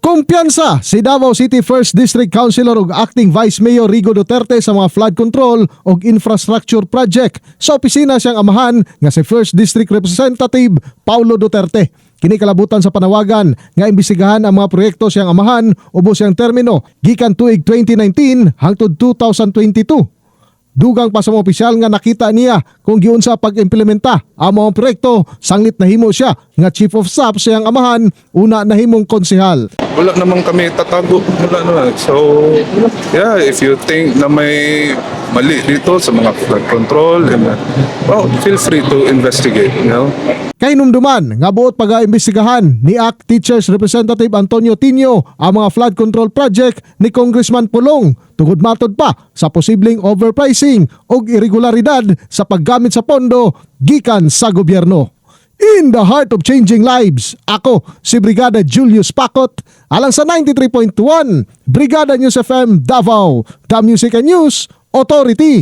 Kumpiyansa si Davao City 1st District Councilor ug Acting Vice Mayor Rigo Duterte sa mga flood control ug infrastructure project sa opisina siyang amahan nga si 1st District Representative Paulo Duterte. Kini kalabutan sa panawagan nga imbisigahan ang mga proyekto siyang amahan ubos siyang termino gikan tuig 2019 hangtod 2022. Dugang pa sa mga opisyal nga nakita niya kung giun sa pag-implementa ang mga proyekto sanglit nahimo siya nga chief of staff siyang amahan una nahimong konsehal. Wala naman kami tatago. Wala naman. So, yeah, if you think na may mali dito sa mga flood control, and, well, feel free to investigate, you know. Kay numduman nga buot pag-aimbestigahan ni ACT Teachers Representative Antonio Tinio ang mga flood control project ni Congressman Pulong tungod matod pa sa posibleng overpricing o irregularidad sa paggamit sa pondo gikan sa gobyerno. In the heart of changing lives, ako si Brigada Julius Pakot alang sa 93.1 Brigada News FM Davao, The Music and News Authority.